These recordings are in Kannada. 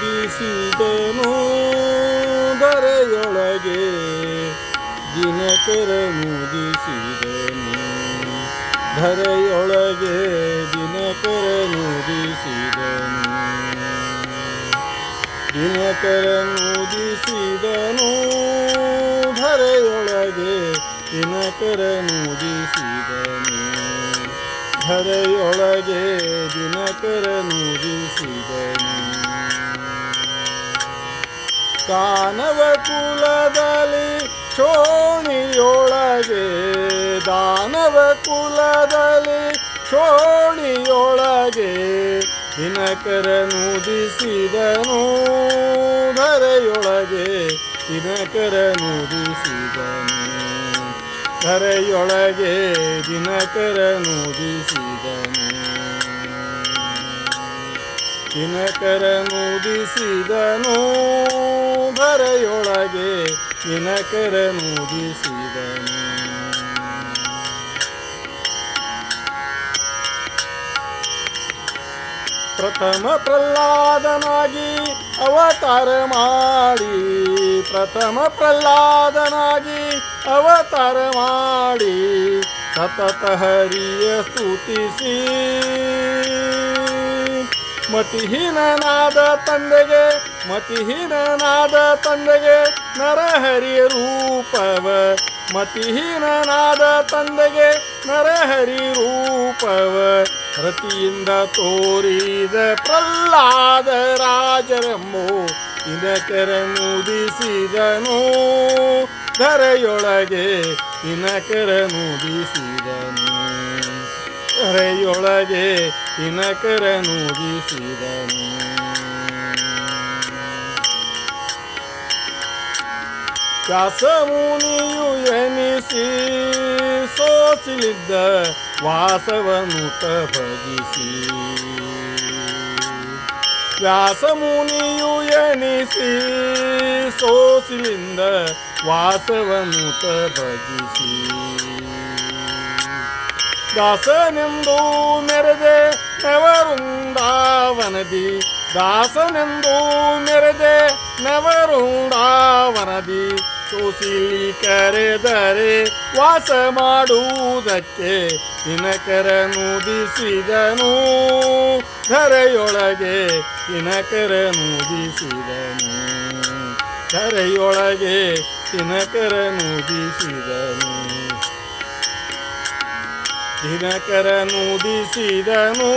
ದಿನಕರನುದಿಸಿದನು ಧರೆಯೊಳಗೆ ದಿನಕರನುದಿಸಿದನು ಧರೆಯೊಳಗೆ ದಿನಕರನುದಿಸಿದನು ದಿನಕರನುದಿಸಿದನು ಧರೆಯೊಳಗೆ ದಿನಕರನುದಿಸಿದನು ಧರೆಯೊಳಗೆ ದಿನಕರನುದಿಸಿದನು ಕಾನವ ಕುಲದಲ್ಲಿ ಚೋಣಿಯೊಳಗೆ ದಾನವ ಕುಲದಲ್ಲಿ ಚೋಣಿಯೊಳಗೆ ದಿನಕರನುದಿಸಿದನು ಧರೆಯೊಳಗೆ ದಿನಕರನುದಿಸಿದನು ಧರೆಯೊಳಗೆ ದಿನಕರನುದಿಸಿದನು ದಿನಕರನುದಿಸಿದನು ಧರೆಯೊಳಗೆ ದಿನಕರನುದಿಸಿದನು ಪ್ರಥಮ ಪ್ರಹ್ಲಾದನಾಗಿ ಅವತಾರ ಮಾಡಿ ಪ್ರಥಮ ಪ್ರಹ್ಲಾದನಾಗಿ ಅವತಾರ ಮಾಡಿ ಸತತ ಹರಿಯ ಸ್ತುತಿಸಿ. ಮತಿಹೀನನಾದ ತಂದೆಗೆ ಮತಿಹೀನನಾದ ತಂದೆಗೆ ನರಹರಿಯ ರೂಪವ. ಮತಿಹೀನನಾದ ತಂದೆಗೆ ನರಹರಿ ರೂಪವ. ರತಿಯಿಂದ ತೋರಿದ ಪ್ರಹ್ಲಾದ ನುಡಿಸಿದನು. ಕರೆಯೊಳಗೆ ಇನ ಧರೆಯೊಳಗೆ ನುಡಿಸಿದನು. ಕರೆಯೊಳಗೆ ಧರೆಯೊಳಗೆ ಕೆರೆ ನುದಿಸಿದನು ವ್ಯಾಸಮುನಿಯು ಎನಿಸಿ, ಸೋಚಿಲಿದ್ದ ವಾಸವನು ಭಜಿಸಿ ವ್ಯಾಸಮುನಿಯು ಎನಿಸಿ ಸೋಸಿಲಿಂದ ವಾಸವನು ಭಜಿಸಿ ದಾಸನೆಂದು ಮೆರೆದೆ ನೆವರುಂದಾವನದಿ ದಾಸನೆಂದು ಮೆರೆದೆ ನೆವರುಂದಾವನದಿ ಸೋಸಿಲಿ ಕರೆದರೆ ವಾಸ ಮಾಡುವುದಕ್ಕೆ ದಿನಕರ ನುದಿಸಿದನು ಧರೆಯೊಳಗೆ ದಿನಕರ ನುದಿಸಿದನು ಧರೆಯೊಳಗೆ ದಿನಕರ ನುದಿಸಿದನು ದಿನಕರ ನುದಿಸಿದನು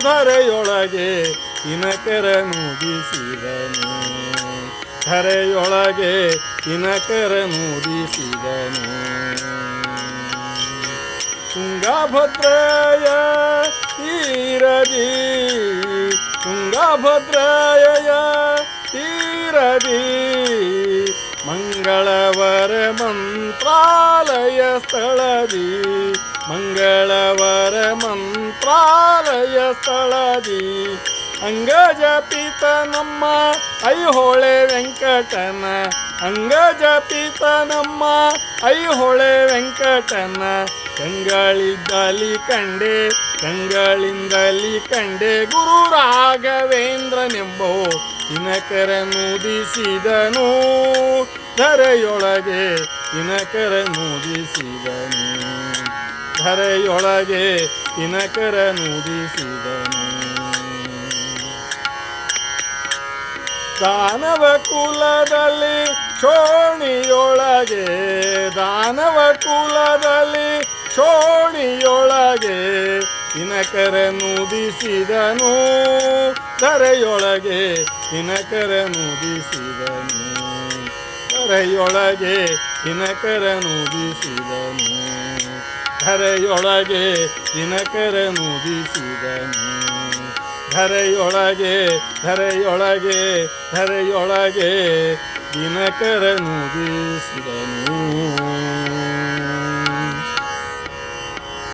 ಧರೆಯೊಳಗೆ ದಿನಕರ ನುದಿಸಿದನು ಧರೆಯೊಳಗೆ ಮೂಡಿಸಿದನು. ತುಂಗಭದ್ರಯ ತೀರದಿ ತುಂಗಭದ್ರಯ ತೀರದಿ ಮಂಗಳವರ ಮಂತ್ರಾಲಯ ಸ್ಥಳದಿ ಮಂಗಳವರ ಮಂತ್ರಾಲಯ ಸ್ಥಳದಿ. ಅಂಗಜ ಪೀತ ನಮ್ಮ ಐಹೊಳೆ ವೆಂಕಟನ. ಅಂಗಜ ಪೀತ ನಮ್ಮ ಐಹೊಳೆ ವೆಂಕಟನ. ಕಂಗಳಿದ್ದಲಿ ಕಂಡೆ ಕಂಗಳಿಂದಲಿ ಕಂಡೆ ಗುರು ರಾಘವೇಂದ್ರನೆಂಬೋ ದಿನಕರ ನುದಿಸಿದನು ಧರೆಯೊಳಗೆ ದಿನಕರ ನುದಿಸಿದನು ಧರೆಯೊಳಗೆ ದಿನಕರ ದಾನವ ಕುಲದಲ್ಲಿ ಚೋಣಿಯೊಳಗೆ ದಾನವ ಕುಲದಲ್ಲಿ ಚೋಣಿಯೊಳಗೆ ದಿನಕರ ನುದಿಸಿದನು ಕರೆಯೊಳಗೆ ದಿನಕರ ನುದಿಸಿದನು ಕರೆಯೊಳಗೆ ದಿನಕರ ನುದಿಸಿದನು. ಧರೆಯೊಳಗೆ ಧರೆಯೊಳಗೆ ಧರೆಯೊಳಗೆ ದಿನಕರನು ಬೀಸಿದನು.